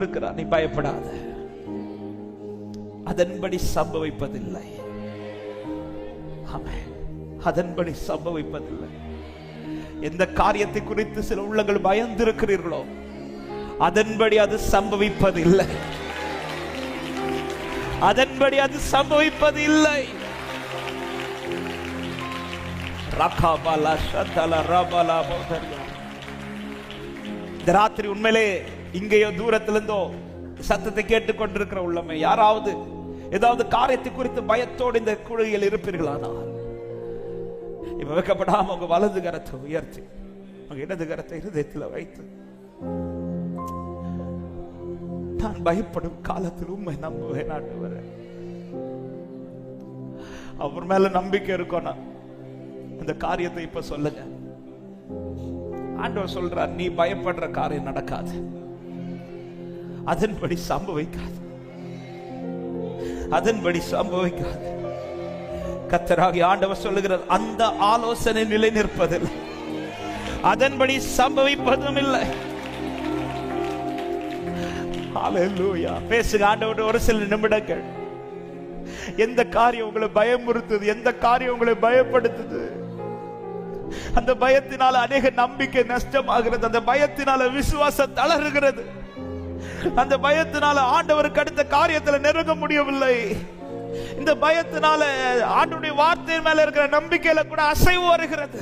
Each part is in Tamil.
இருக்கிறார். நீ பயப்படாத. அதன்படி சம்பவிப்பதில்லை. அதன்படி சம்பவிப்பதில்லை. எந்த காரியத்தை குறித்து சில உள்ளங்கள் பயந்திருக்கிறீர்களோ அதன்படி அது சம்பவிப்பதில்லை. அதன்படி அது சம்பவிப்பதில்லை. இந்த ராத்திரி உண்மையிலே இங்கேயோ தூரத்துல இருந்தோ சத்தத்தை கேட்டுக்கொண்டிருக்கிற உள்ளமை. யாராவது ஏதாவது காரியத்தை குறித்து பயத்தோடு இந்த குழியில் இருப்பீர்களானால் இப்ப வைக்கப்படாம உங்க வலது கரத்தை உயர்த்தி உங்க இடது கரத்தை இருதயத்தில் வைத்து நான் பயப்படும் காலத்தில் உண்மை நம்புவேன் ஆண்டவரே. அவர் மேல நம்பிக்கை இருக்கோனா? இந்த காரியத்தை இப்ப சொல்லுங்க. ஆண்டவர் சொல்றார் நீ பயப்படுற காரியம் நடக்காது. அதன்படி சம்பவிக்காது அதன்படி சம்பவிக்காது கத்தராகி ஆண்டவர் சொல்லுகிறார் அந்த ஆலோசனை நிலை நிற்பதில்லை அதன்படி சம்பவிப்பதும் இல்லை. ஹalleluya பேசுங்க ஆண்டவர் ஒரு சில நிமிடங்கள். எந்த காரியம் உங்களை பயமுறுத்துது எந்த காரியம் உங்களை பயப்படுத்துது? அந்த பயத்தினால அநேக நம்பிக்கை நஷ்டமாகிறது அந்த பயத்தினால விசுவாசம் தளருகிறது. அந்த பயத்தினால ஆண்டவருக்கு அடுத்த காரியத்துல நெருங்க முடியவில்லை. இந்த பயத்தினால ஆண்டுடைய வார்த்தையின் மேல இருக்கிற நம்பிக்கையில கூட அசைவு வருகிறது.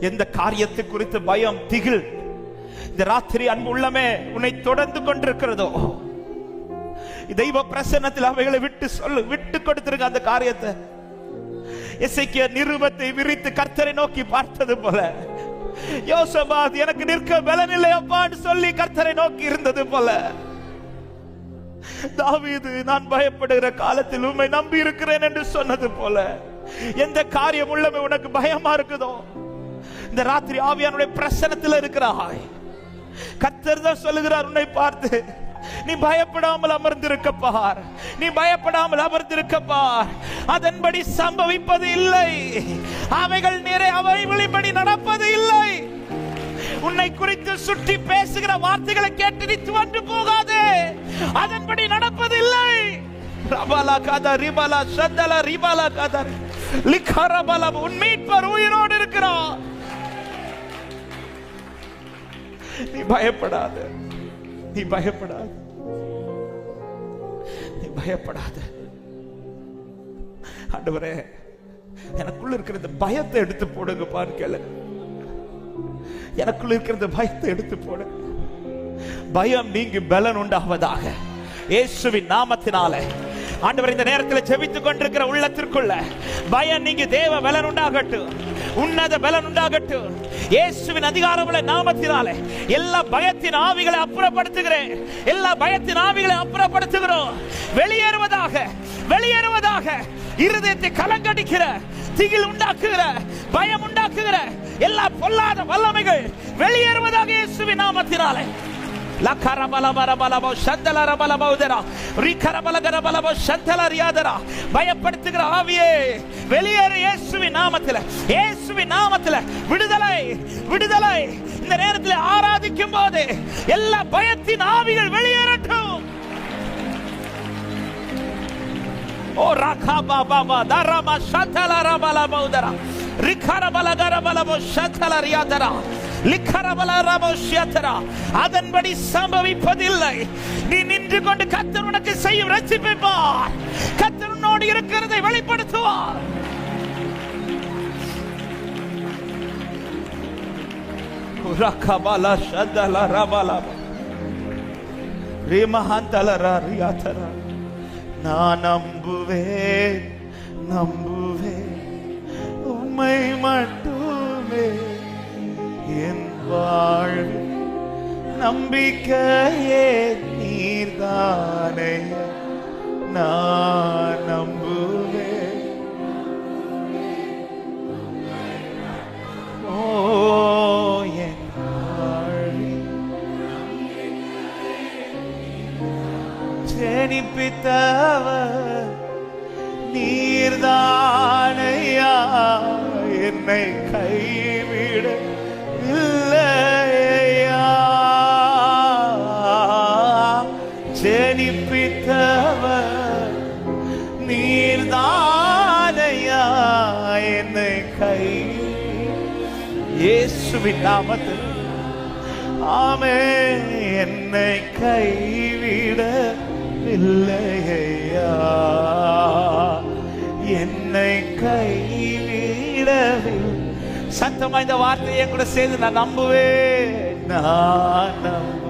எந்த காரியத்தை குறித்து பயம் திகில் இந்த ராத்திரி அன்பு உள்ளமே உன்னை தொடர்ந்து கொண்டிருக்கிறதோ? தெய்வ பிரசன்னத்தில் அவைகளை விட்டு சொல்லு விட்டு கொடுத்திருக்க அந்த காரியத்தை. எசைக்கிய நிருபத்தை விரித்து கர்த்தரை நோக்கி பார்த்தது போல. யோசபாத் எனக்கு நிற்க பலனில்லை அப்பான்னு சொல்லி கர்த்தரை நோக்கி இருந்தது போல. தாவீது நான் பயப்படுகிற காலத்தில் உண்மை நம்பி இருக்கிறேன் என்று சொன்னது போல. எந்த காரியம் உள்ளமே உனக்கு பயமா இருக்குதோ? இந்த ராத்திரி ஆவியானுடைய பிரசனத்தில் இருக்கிறாய். கத்தர் தான் சொல்லுகிறார் உன்னை பார்த்து. நீ பயப்படாமல் அமர்ந்திருக்க பார். நீ பயப்படாமல் அமர்ந்திருக்க பார். அதன்படி சம்பவிப்பது இல்லை. அவைகள் நிறை அவைகளின்படி நடப்பது இல்லை. உன்னை குறித்து சுற்றி பேசுகிற வார்த்தைகளை கேட்டு நீ துவண்டு போகாதே. அதன்படி நடப்பது இல்லை. ரபாலா காதா ரிபாலா சந்தலா ரிபாலா காதா லிக்கரபலம் உன் மீட்பர் உயிரோடு இருக்கிறார். நீ பயப்படாத. நீ பயப்படாத. நீ பயப்படாத. ஆண்டவரே எனக்குள்ள இருக்கிற இந்த பயத்தை எடுத்து போடுங்க பார்க்கல கேளு எனக்குள்ள இருக்கிற இந்த பயத்தை எடுத்து போடு. பயம் நீங்கி பலன் உண்டாவதாக. இயேசுவின் நாமத்தினாலே. ஆண்டவர் இந்த நேரத்தில் செவித்துக் கொண்டிருக்கிற உள்ளத்திற்குள்ள பயம் நீங்க தேவ பலன் உண்டாகட்டும். உன்னத பலன் உண்டாகட்டும். இயேசுவின் அதிகாரமுள்ள நாமத்தினாலே எல்லா பயத்தின் ஆவிகளை அப்புறப்படுத்துகிறேன். எல்லா பயத்தின் ஆவிகளை அப்புறப்படுத்துகிறோம். வெளியேறுவதாக வெளியேறுவதாக இருதயத்தை கலங்கடிக்கிற திகில் உண்டாக்குகிற பயம் உண்டாக்குகிற எல்லா பொல்லாத வல்லமைகள் வெளியேறுவதாக இயேசுவின் நாமத்தினாலே. பயப்படுத்துகிற ஆவியே வெளியேறு இயேசுவின் நாமத்தில் இயேசுவின் நாமத்தில் விடுதலை விடுதலை இந்த நேரத்தில் ஆராதிக்கும் போது எல்லா பயத்தின் ஆவிகள் வெளியேறட்டும். ஓ ராகா பாபா பா தரமா சந்தல ரபல பௌதரா. ரிக்கர பல கரபல போ ரியாதரா. அதன்படி சம்பவிப்பதில்லை. நீ நின்று கொண்டு கத்தர் உனக்கு செய்யும் ரசிப்பிப்பார் கத்தர் உன்னோடு இருக்கிறதை வெளிப்படுத்துவார். ரகபல ஷதல ரபல ரிமஹந்தல நான் நம்புவேன் நம்புவேன். உம்மை மட்டும் என் வாழ்வு நம்பிக்கையே நீர்தானே? நான் நம்புவேன். ஓ என் வாழ்வில் ஜெனிப்பித்தவர் நீர்தானையா? என்னை கைவிட இல்லையா ஜெனிப்பித்தவர் நீர்தானையா என்னை கை? இயேசுவின் நாமத்தில். ஆமே என்னை கைவிடவில்லையா? என்னை கைவிடவில்லை. சத்தமா இந்த வார்த்தையை கூட சேர்ந்து நான் நம்புவேன். நான் நம்புவேன்.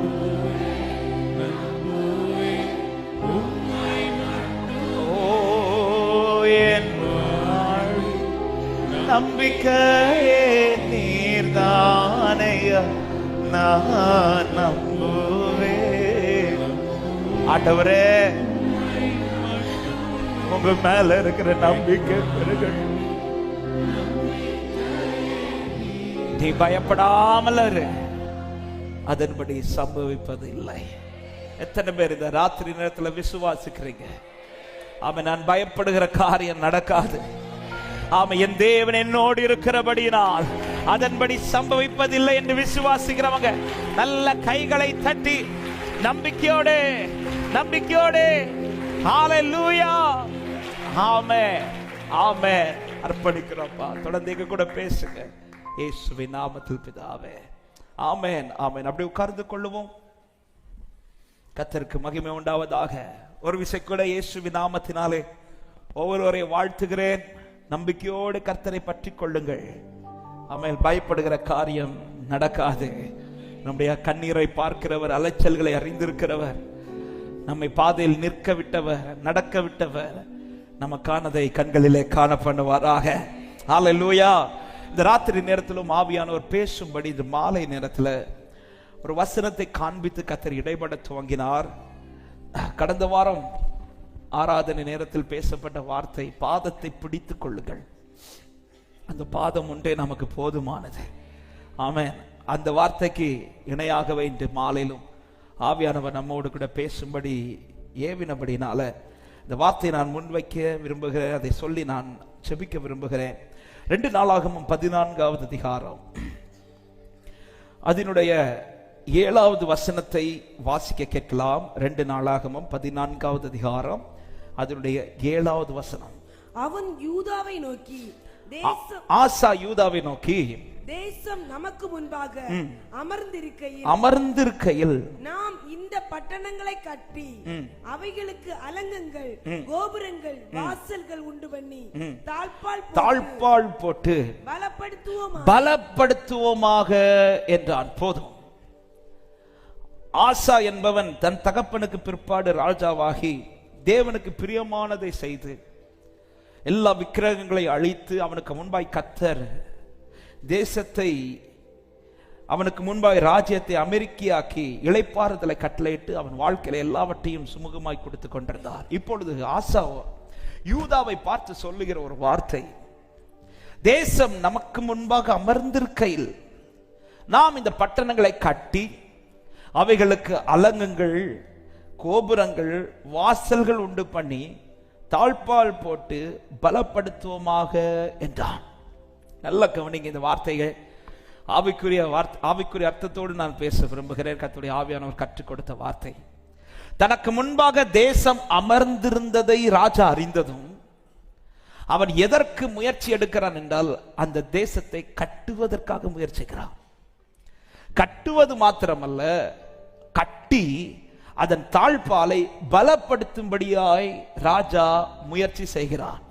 ஓ என் நம்பிக்கையே நீர்தானையா. நான் நம்புவேன். ஆண்டவரே உங்க மேல இருக்கிற நம்பிக்கை பெருகட்டும். நீ பயப்படாமல் அதன்படி சம்பவிப்பது இல்லை எத்தனை பேர் இந்த ராத்திரி நேரத்தில் விசுவாசிக்கிறீங்க? ஆமா நான் பயப்படுகிற காரியம் நடக்காது. ஆமா என் தேவன் என்னோடு இருக்கிறபடியினால் அதன்படி சம்பவிப்பதில்லை என்று விசுவாசிக்கிறவங்க நல்ல கைகளை தட்டி நம்பிக்கையோடு நம்பிக்கையோடு. ஹalleluya ஆமே ஆமே. அர்ப்பணிக்கிறோம்ப்பா. தொடர்ந்து கூட பேசுங்க. இயேசுவின் நாமத்தில் பிதாவே. ஆமேன் ஆமேன். அப்படி உட்கார்ந்து கொள்ளுவோம். கத்தருக்கு மகிமை உண்டாவதாக. ஒரு விசை கூட இயேசு நாமத்தினாலே ஒவ்வொருவரை வாழ்த்துகிறேன். நம்பிக்கையோடு கர்த்தரை பற்றி கொள்ளுங்கள். ஆமென். பயப்படுகிற காரியம் நடக்காது. நம்முடைய கண்ணீரை பார்க்கிறவர் அலைச்சல்களை அறிந்திருக்கிறவர் நம்மை பாதையில் நிற்க விட்டவர் நடக்க விட்டவர் நமக்கானதை கண்களிலே காண பண்ணுவாராக. ஹalleluya இந்த ராத்திரி நேரத்திலும் ஆவியானவர் பேசும்படி இந்த மாலை நேரத்தில் ஒரு வசனத்தை காண்பித்து கத்தர் இடைபட துவங்கினார். கடந்த வாரம் ஆராதனை நேரத்தில் பேசப்பட்ட வார்த்தை பாதத்தை பிடித்துக் கொள்ளுங்கள். அந்த பாதம் ஒன்றே நமக்கு போதுமானது. ஆமென். அந்த வார்த்தைக்கு இணையாகவே இன்று மாலையிலும் ஆவியானவர் நம்மோடு கூட பேசும்படி ஏவினபடினால இந்த வார்த்தையை நான் முன்வைக்க விரும்புகிறேன் அதை சொல்லி நான் செபிக்க விரும்புகிறேன். ரெண்டு நாளாகமும் பதினான்காவது அதிகாரம். அதனுடைய ஏழாவது வசனத்தை வாசிக்க கேட்கலாம். ரெண்டு நாளாகமும் பதினான்காவது அதிகாரம். அதனுடைய ஏழாவது வசனம். அவன் யூதாவை நோக்கி ஆசா யூதாவை நோக்கி தேசம் நமக்கு முன்பாக அமர்ந்திருக்கையில் அமர்ந்திருக்கையில் நாம் இந்த பட்டணங்களை கட்டி. அவைகளுக்கு அலங்கங்கள் கோபுரங்கள் வாசல்கள் உண்டு பண்ணி தாழ்பால் தாழ்பாள் போட்டு பலப்படுத்துவோம்? பலப்படுத்துவோமாக என்றான். போதும். ஆசா என்பவன் தன் தகப்பனுக்கு பிற்பாடு ராஜாவாகி தேவனுக்கு பிரியமானதை செய்து எல்லா விக்கிரகங்களை அழித்து அவனுக்கு முன்பாய் கத்தர் தேசத்தை அவனுக்கு முன்பாக ராஜ்யத்தை அமெரிக்கியாக்கி இளைப்பாறுதலை கட்டளையிட்டு அவன் வாழ்க்கையில எல்லாவற்றையும் சுமூகமாய் கொடுத்து கொண்டிருந்தார் இப்பொழுது ஆசா யூதாவை பார்த்து சொல்லுகிற ஒரு வார்த்தை. தேசம் நமக்கு முன்பாக அமர்ந்திருக்கையில் நாம் இந்த பட்டணங்களை கட்டி அவைகளுக்கு அலங்கங்கள் கோபுரங்கள் வாசல்கள் உண்டு பண்ணி தாழ்பால் போட்டு பலப்படுத்துவோமாக என்றான். நல்ல கவனிங்க இந்த வார்த்தைகள். ஆவிக்குரிய வார்த்தை ஆவிக்குரிய அர்த்தத்தோடு நான் பேச விரும்புகிறேன். கத்துடைய ஆவியானவர் கற்றுக் கொடுத்த வார்த்தை. தனக்கு முன்பாக தேசம் அமர்ந்திருந்ததை ராஜா அறிந்ததும் அவன் எதற்கு முயற்சி எடுக்கிறான் என்றால் அந்த தேசத்தை கட்டுவதற்காக முயற்சிக்கிறான் கட்டுவது மாத்திரமல்ல கட்டி அதன் தாழ்பாலை பலப்படுத்தும்படியாய் ராஜா முயற்சி செய்கிறான்.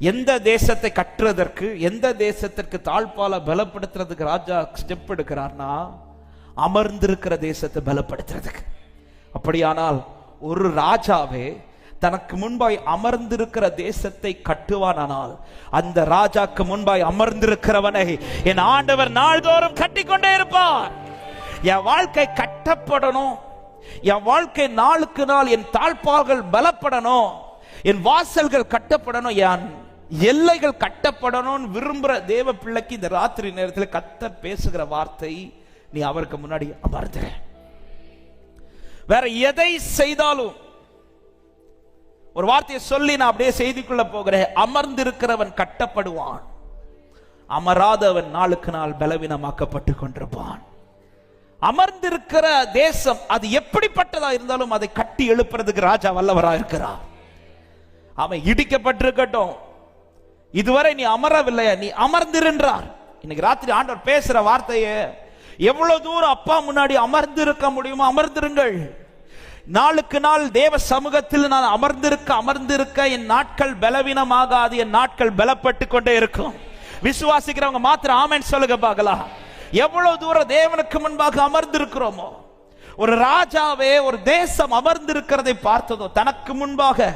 எந்த தேசத்தை கட்டுறதற்கு எந்த தேசத்திற்கு தாழ்பால பலப்படுத்துறதுக்கு ராஜா ஸ்டெப் எடுக்கிறார்னா அமர்ந்திருக்கிற தேசத்தை பலப்படுத்துறதுக்கு. அப்படியானால் ஒரு ராஜாவே தனக்கு முன்பாய் அமர்ந்திருக்கிற தேசத்தை கட்டுவானானால் அந்த ராஜாக்கு முன்பாய் அமர்ந்திருக்கிறவனை என் ஆண்டவர் நாள்தோறும் கட்டிக்கொண்டே இருப்பார். என் வாழ்க்கை கட்டப்படணும். என் வாழ்க்கை நாளுக்கு நாள் என் தாழ்பால்கள் பலப்படணும். என் வாசல்கள் கட்டப்படணும். என் எல்லைகள் கட்டப்படணும்னு விரும்புற தேவ பிள்ளைக்கு இந்த ராத்திரி நேரத்தில் கத்த பேசுகிற வார்த்தை நீ அவருக்கு முன்னாடி அமர்ந்துற வேற எதை செய்தாலும் ஒரு வார்த்தையை சொல்லி நான் அப்படியே செய்திக்குள்ள போகிறேன். அமர்ந்திருக்கிறவன் கட்டப்படுவான். அமராதவன் நாளுக்கு நாள் பலவீனமாக்கப்பட்டு கொண்டிருப்பான். அமர்ந்திருக்கிற தேசம் அது எப்படிப்பட்டதா இருந்தாலும் அதை கட்டி எழுப்புறதுக்கு ராஜா வல்லவரா இருக்கிறார். அவன் இடிக்கப்பட்டிருக்கட்டும். இதுவரை நீ அமரவில்லையா? நீ அமர்ந்திருன்றார். இன்னைக்கு ராத்திரி ஆண்டவர் பேசுற வார்த்தையே எவ்வளவு தூரம் அப்பா முன்னாடி அமர்ந்திருக்க முடியுமோ அமர்ந்திருங்கள். நாளுக்கு நாள் தேவ சமூகத்தில் நான் அமர்ந்திருக்க அமர்ந்திருக்க என் நாட்கள் பலவீனமாகாது என் நாட்கள் பலப்பட்டு கொண்டே இருக்கும். விசுவாசிக்கிறவங்க மாத்திரம் ஆமென் சொல்லுங்க பார்க்கலாம் எவ்வளவு தூரம் தேவனுக்கு முன்பாக அமர்ந்திருக்கிறோமோ. ஒரு ராஜாவே ஒரு தேசம் அமர்ந்திருக்கிறதை பார்த்ததோ தனக்கு முன்பாக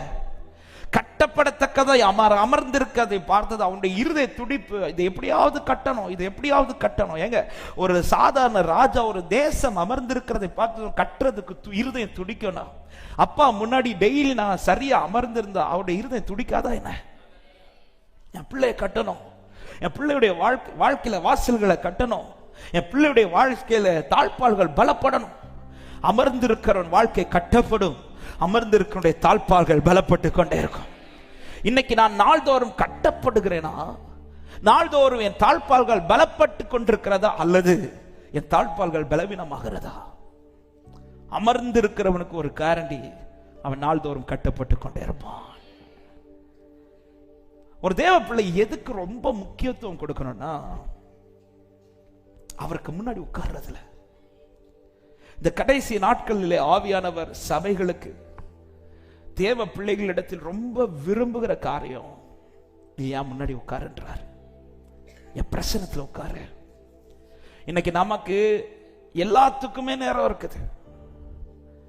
கட்டப்படத்தக்கதை அமர் அமர்ந்திருக்கதை பார்த்தது அவனுடைய இருதய துடிப்பு. இது எப்படியாவது கட்டணும் இது எப்படியாவது கட்டணும். ஏங்க ஒரு சாதாரண ராஜா ஒரு தேசம் அமர்ந்திருக்கிறதை பார்த்து கட்டுறதுக்கு து- இருதயம் துடிக்கணும் அப்பா முன்னாடி டெய்லி நான் சரியா அமர்ந்திருந்தா அவருடைய இருதயம் துடிக்காதா என்ன? என் பிள்ளைய கட்டணும். என் பிள்ளையுடைய வாழ்க்கை வாழ்க்கையில வாசல்களை கட்டணும். என் பிள்ளையுடைய வாழ்க்கையில தாழ்பால்கள் பலப்படணும். அமர்ந்திருக்கிறவன் வாழ்க்கை கட்டப்படும். அமர்ந்திருக்கிறவனுடைய தாழ்பால்கள் பலப்பட்டு கொண்டே இருக்கும் இன்னைக்கு நான் நாள்தோறும் கட்டப்படுகிறேனா? நாள்தோறும் என் தாழ்பால்கள் பலப்பட்டு கொண்டிருக்கிறதா அல்லது என் தாழ்பால்கள் பலவீனமாகிறதா? அமர்ந்திருக்கிறவனுக்கு ஒரு கேரண்டி அவன் நாள்தோறும் கட்டப்பட்டு கொண்டே இருப்பான் ஒரு தேவ பிள்ளை எதுக்கு ரொம்ப முக்கியத்துவம் கொடுக்கணும்னா அவருக்கு முன்னாடி உட்கார்றதுல. இந்த கடைசி நாட்களிலே ஆவியானவர் சபைகளுக்கு தேவ பிள்ளைகளிடத்தில் ரொம்ப விரும்புகிற காரியம் நீ ஏன் முன்னாடி உட்காருன்றார். என் பிரசனத்தில் உட்காரு. இன்னைக்கு நமக்கு எல்லாத்துக்குமே நேரம் இருக்குது.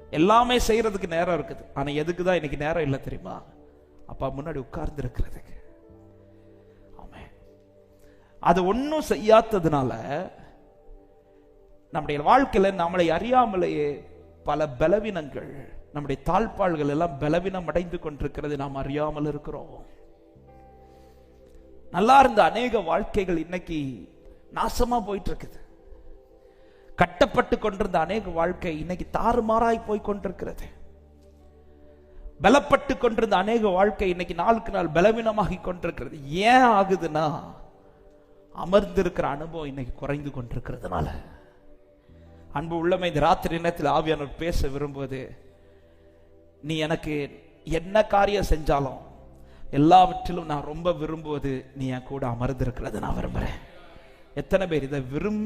எல்லாமே செய்யறதுக்கு நேரம் இருக்குது. ஆனா எதுக்கு தான் இன்னைக்கு நேரம் இல்லை தெரியுமா? அப்பா முன்னாடி உட்கார்ந்து இருக்கிறதுக்கு அது ஒன்றும் செய்யாததுனால நம்முடைய வாழ்க்கையில் நம்மளை அறியாமலேயே பல பலவீனங்கள் நம்முடைய தாழ்பாள்கள் எல்லாம் பலவீனம் அடைந்து கொண்டிருக்கிறது நாம் அறியாமல் இருக்கிறோம். நல்லா இருந்த அநேக வாழ்க்கைகள் இன்னைக்கு நாசமா போயிட்டு இருக்குது கட்டப்பட்டு கொண்டிருந்த அநேக வாழ்க்கை இன்னைக்கு தாறுமாறாய் போய் கொண்டிருக்கிறது. பலப்பட்டு கொண்டிருந்த அநேக வாழ்க்கை இன்னைக்கு நாளுக்கு நாள் பலவீனமாகி கொண்டிருக்கிறது. ஏன் ஆகுதுன்னா அமர்ந்திருக்கிற அனுபவம் இன்னைக்கு குறைந்து கொண்டிருக்கிறதுனால. அன்பு உள்ளமை இந்த ராத்திரி நேரத்தில் ஆவியானவர் பேச விரும்புவது நீ எனக்கு என்ன காரியம் செஞ்சாலும் எல்லாவற்றிலும் நான் ரொம்ப விரும்புவது நீ என் கூட அமர்ந்திருக்கிறது நான் விரும்புறேன். எத்தனை பேர் இதை விரும்பி